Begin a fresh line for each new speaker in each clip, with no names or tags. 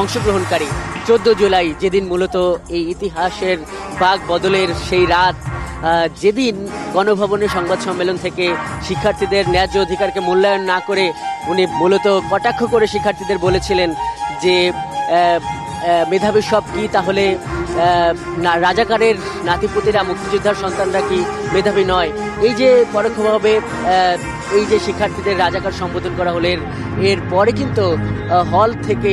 অংশগ্রহণকারী। চোদ্দ জুলাই যেদিন মূলত এই ইতিহাসের বাঘ বদলের সেই রাত যেদিন গণভবনের সংবাদ সম্মেলন থেকে শিক্ষার্থীদের ন্যায্য অধিকারকে মূল্যায়ন না করে উনি মূলত কটাক্ষ করে শিক্ষার্থীদের বলেছিলেন যে মেধাবী সব কি? তাহলে রাজাকারের নাতিপুতিরা, মুক্তিযোদ্ধার সন্তানরা কি মেধাবী নয়? এই যে পরোক্ষভাবে এই যে শিক্ষার্থীদের রাজাকার সম্বোধন করা হলো এর পরে কিন্তু হল থেকে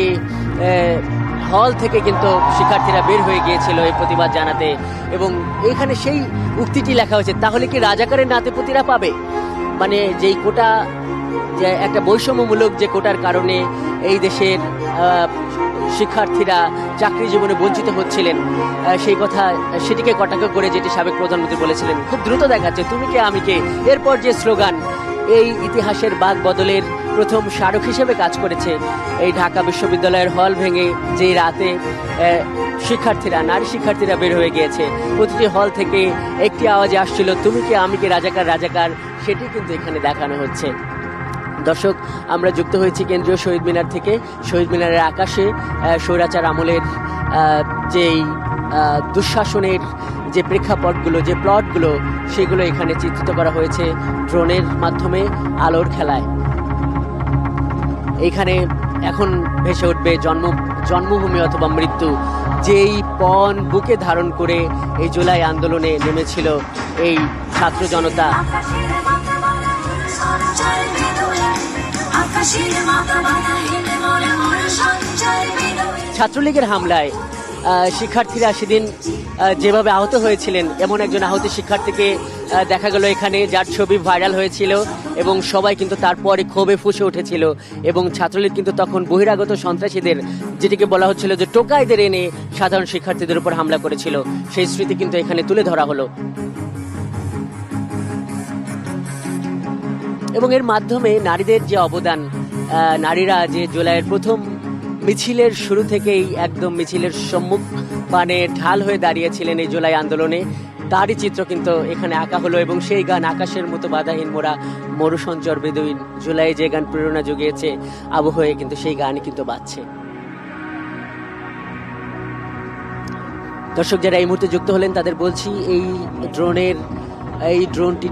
হল থেকে কিন্তু শিক্ষার্থীরা বের হয়ে গিয়েছিল এই প্রতিবাদ জানাতে। এবং এখানে সেই উক্তিটি লেখা হয়েছে, তাহলে কি রাজাকারের নাতিপুতিরা পাবে? মানে যেই কোটা, যে একটা বৈষম্যমূলক যে কোটার কারণে এই দেশের শিক্ষার্থীরা চাকরি জীবনে বঞ্চিত হচ্ছিলেন সেই কথা সেটিকে কটাক্ষ করে যেটি সাবেক প্রধানমন্ত্রী বলেছিলেন। খুব দ্রুত দেখাচ্ছে, তুমি কে, আমি কে? এরপর যে স্লোগান, এই ইতিহাসের বাঘ বদলের প্রথম স্মারক হিসেবে কাজ করেছে এই ঢাকা বিশ্ববিদ্যালয়ের হল ভেঙে যেই রাতে শিক্ষার্থীরা, নারী শিক্ষার্থীরা বের হয়ে গিয়েছে। প্রতিটি হল থেকে একটি আওয়াজে আসছিল, তুমি কে? আমি কে? রাজাকার রাজাকার। সেটি কিন্তু এখানে দেখানো হচ্ছে। দর্শক, আমরা যুক্ত হয়েছি কেন্দ্রীয় শহীদ মিনার থেকে। শহীদ মিনারের আকাশে স্বৈরাচার আমলের যেই দুঃশাসনের যে প্রেক্ষাপটগুলো, যে প্লটগুলো, সেগুলো এখানে চিত্রিত করা হয়েছে ড্রোনের মাধ্যমে আলোর খেলায়। এইখানে এখন ভেসে উঠবে জন্ম, জন্মভূমি অথবা মৃত্যু। যেই পণ বুকে ধারণ করে এই জুলাই আন্দোলনে নেমেছিল এই ছাত্র জনতা। ছাত্রলীগের হামলায় শিক্ষার্থীরা সেদিন যেভাবে আহত হয়েছিলেন, এমন একজন আহত শিক্ষার্থীকে দেখা গেল এখানে যার ছবি ভাইরাল হয়েছিল এবং সবাই কিন্তু তারপরে ক্ষোভে ফুসে উঠেছিল এবং ছাত্রলীগ কিন্তু তখন বহিরাগত সন্ত্রাসীদের, যেটিকে বলা হচ্ছিল যে টোকাইদের এনে সাধারণ শিক্ষার্থীদের উপর হামলা করেছিল। সেই স্মৃতি কিন্তু এখানে তুলে ধরা হলো। এবং এর মাধ্যমে নারীদের যে অবদান নারীরা যে জুলাইয়ের প্রথম মিছিলের শুরু থেকেই একদম মিছিলের সম্মুখ পানে ঢাল হয়ে দাঁড়িয়েছিলেন এই জুলাই আন্দোলনে। তারই চিত্র কিন্তু এখানে আঁকা হলো এবং সেই গান আকাশের মতো বাধাহীন মোরা মরুসঞ্চর বেদুইন জুলাই যে গান প্রেরণা জুগিয়েছে আবহয়ে কিন্তু সেই গানই কিন্তু বাজছে। দর্শক যারা এই মুহূর্তে যুক্ত হলেন তাদের বলছি, এই ড্রোনের এই ড্রোনটি